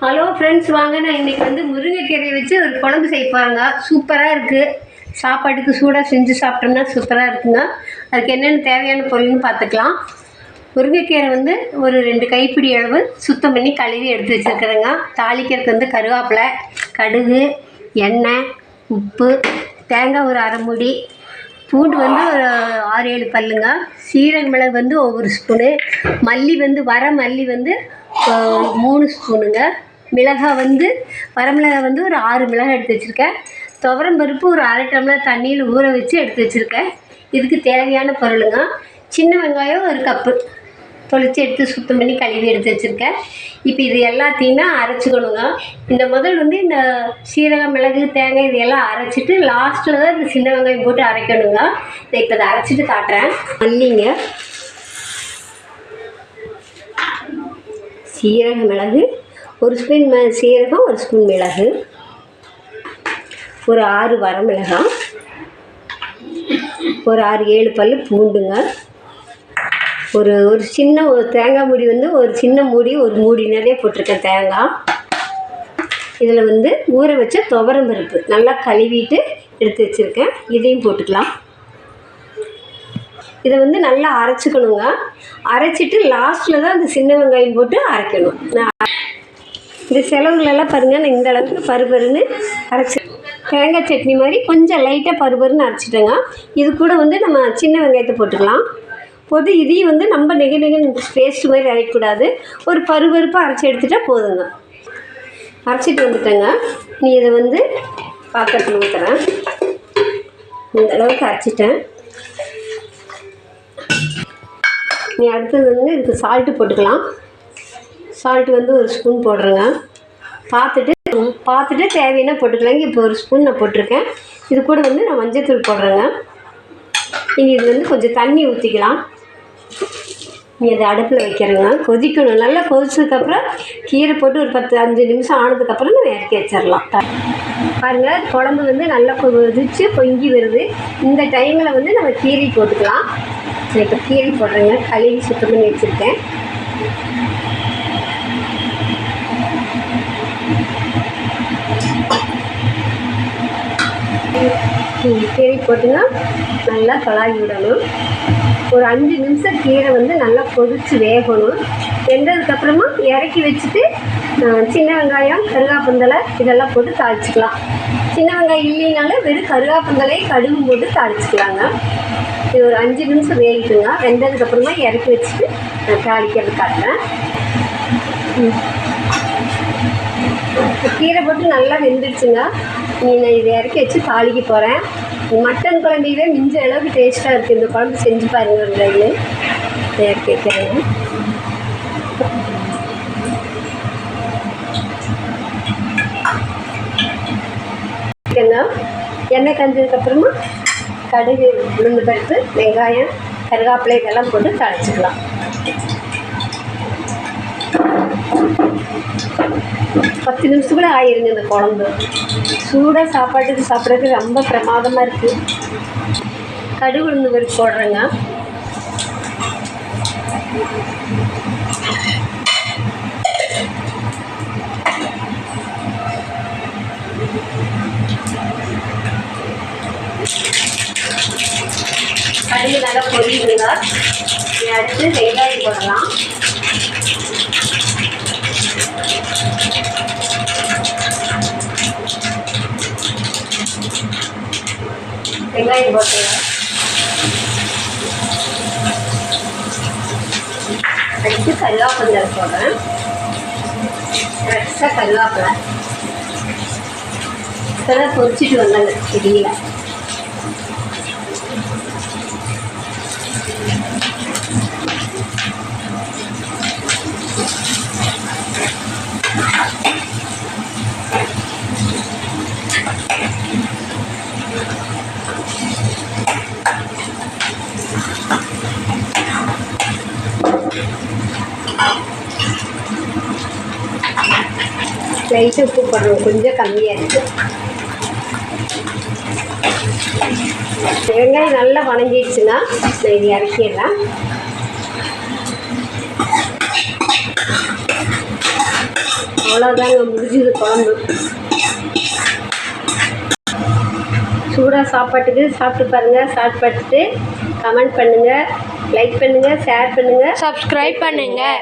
Hello friends வாங்க நான் இன்றைக்கி வந்து முருங்கைக்கீரையை வச்சு ஒரு குழம்பு செய்ப்பாங்க சூப்பராக இருக்குது சாப்பாட்டுக்கு சூடாக செஞ்சு சாப்பிட்டோம்னா சூப்பராக இருக்குங்க. அதுக்கு என்னென்ன தேவையான பொருள்னு பார்த்துக்கலாம். முருங்கைக்கீரை வந்து ஒரு ரெண்டு கைப்பிடி அளவு சுத்தம் பண்ணி கழுவி எடுத்து வச்சுருக்குறேங்க. தாளிக்கிறதுக்கு வந்து கருவேப்பிலை கடுகு எண்ணெய் உப்பு தேங்காய் ஒரு அரை மூடி பூண்டு வந்து ஒரு ஆறு ஏழு பல்லுங்க. சீரக மிளகு வந்து ஒவ்வொரு ஸ்பூனு மல்லி வந்து வர மல்லி வந்து மூணு ஸ்பூனுங்க மிளகாய் வந்து வரமிளகாய் வந்து ஒரு ஆறு மிளகாய் எடுத்து வச்சுருக்கேன். துவரம் பருப்பு ஒரு அரை டம்ளர் தண்ணியில் ஊற வச்சு எடுத்து வச்சுருக்கேன். இதுக்கு தேவையான பொருளுங்க. சின்ன வெங்காயம் ஒரு கப்பு தொளித்து எடுத்து சுத்தம் பண்ணி கழுவி எடுத்து வச்சுருக்கேன். இப்போ இது எல்லாத்தையுமே அரைச்சிக்கணுங்க. இந்த முதல் வந்து இந்த சீரகம் மிளகு தேங்காய் இதையெல்லாம் அரைச்சிட்டு லாஸ்ட்டில் தான் இந்த சின்ன வெங்காயம் போட்டு அரைக்கணுங்க. இதை இப்போ இதை அரைச்சிட்டு காட்டுறேன். மல்லிங்க சீரக மிளகு. ஒரு ஸ்பூன் ம சீரகம் ஒரு ஸ்பூன் மிளகு ஒரு ஆறு வரமிளகாய் ஒரு ஆறு ஏழு பல் பூண்டுங்க. ஒரு ஒரு சின்ன ஒரு தேங்காய் மூடி வந்து ஒரு சின்ன மூடி ஒரு மூடி நிறைய போட்டிருக்கேன் தேங்காய் இதில் வந்து ஊற வச்ச துவரம் பருப்பு நல்லா கழுவிட்டு எடுத்து வச்சுருக்கேன். இதையும் போட்டுக்கலாம். இதை வந்து நல்லா அரைச்சிக்கணுங்க. அரைச்சிட்டு லாஸ்ட்டில் தான் அந்த சின்ன வெங்காயம் போட்டு அரைக்கணும். நான் இந்த செலவுகளெல்லாம் பாருங்கள் நான் இந்த அளவுக்கு பருபருன்னு அரைச்சி தேங்காய் சட்னி மாதிரி கொஞ்சம் லைட்டாக பருபருன்னு அரைச்சிட்டேங்க. இது கூட வந்து நம்ம சின்ன வெங்காயத்தை போட்டுக்கலாம். போட்டு இதையும் வந்து நம்ம நெக நெக பேஸ்ட் மாதிரி அரைக்கக்கூடாது. ஒரு பருபருப்பாக அரைச்சி எடுத்துகிட்டா போதுங்க. அரைச்சிட்டு வந்துட்டேங்க. நீ இதை வந்து பாத்திரத்தில் ஊற்றுறேன் இந்த அளவுக்கு அரைச்சிட்டேன். நீ அடுத்தது வந்து இதுக்கு சால்ட்டு போட்டுக்கலாம். சால்ட் வந்து ஒரு ஸ்பூன் போடுறேங்க. பார்த்துட்டு பார்த்துட்டு தேவையான போட்டுக்கலாங்க இப்போ ஒரு ஸ்பூன் நான் போட்டிருக்கேன். இது கூட வந்து நான் மஞ்சத்தூள் போடுறேங்க. நீங்கள் இது வந்து கொஞ்சம் தண்ணி ஊற்றிக்கலாம் நீ அதை அடுப்பில் வைக்கிறேங்க. கொதிக்கணும். நல்லா கொதிச்சதுக்கப்புறம் கீரை போட்டு ஒரு பத்து அஞ்சு நிமிஷம் ஆனதுக்கப்புறம் நம்ம இறக்கி வச்சிடலாம். பாருங்கள் குழம்பு வந்து நல்லா கொதிச்சு பொங்கி வருது. இந்த டைமில் வந்து நம்ம கீரை போட்டுக்கலாம். நான் இப்போ கீரை போடுறேங்க. கழுவி சுத்தம் பண்ணி வச்சுருக்கேன். கீரை போட்டுங்க நல்லா கலாகி விடணும். ஒரு அஞ்சு நிமிஷம் கீரை வந்து நல்லா கொதிச்சு வேகணும். வெந்ததுக்கப்புறமா இறக்கி வச்சுட்டு சின்ன வெங்காயம் கருகாப்பந்தலை இதெல்லாம் போட்டு தாளிச்சிக்கலாம். சின்ன வெங்காயம் இல்லைனாலும் வெறும் கருகாப்பந்தலை கடுகு போட்டு தாளிச்சிக்கலாங்க. இது ஒரு அஞ்சு நிமிஷம் வேகிட்டுங்க. வெந்ததுக்கப்புறமா இறக்கி வச்சுட்டு நான் தாளிக்கிறது காட்டுறேன். கீரை போட்டு நல்லா வெந்துடுச்சுங்க நீங்கள் இதை இறக்கி வச்சு தாளிக்க போகிறேன் மட்டன் குழம்பையவே மிஞ்ச அளவுக்கு டேஸ்ட்டாக இருக்குது இந்த குழம்பு செஞ்சு பாருங்க ஒரு டைமு இதை இறக்கி வைக்கிறேங்க எண்ணெய் கஞ்சதுக்கப்புறமா கடுகு உளுந்து பருப்பு வெங்காயம் கருவேப்பிலை இதெல்லாம் போட்டு தாளிச்சிக்கலாம். பத்து நிமிஷத்துக்குள்ள ஆயிருங்க இந்த குழம்பு. சூடாக சாப்பாட்டுக்கு சாப்பிட்றதுக்கு ரொம்ப பிரமாதமாக இருக்குது கடுகு உளுந்து பருப்பு போடுறேங்க. கடுகு நல்லா பொரியுதுங்க. அடுத்து வெங்காயம் போடலாம். வெங்காயம் போட்டுங்க அடுத்து கருவேப்பிலை. போடுறேன் ஃப்ரெஷ்ஷாக கருவேப்பிலை இப்போதான் பொரிச்சிட்டு வந்தாங்க செடியில் லைட்டு உப்பு போடுறோம். கொஞ்சம் கம்மியாக இருக்குது வெங்காயம் நல்லா வணங்கிடுச்சுன்னா நான் இது இறக்கிடலாம். அவ்வளோதாங்க முடிஞ்சுது குழம்பு. சூடாக சாப்பாட்டுக்கு சாப்பிட்டு பாருங்கள் சாப்பிட்டு பார்த்துட்டு கமெண்ட் பண்ணுங்கள் லைக் பண்ணுங்கள் ஷேர் பண்ணுங்கள் சப்ஸ்கிரைப் பண்ணுங்கள்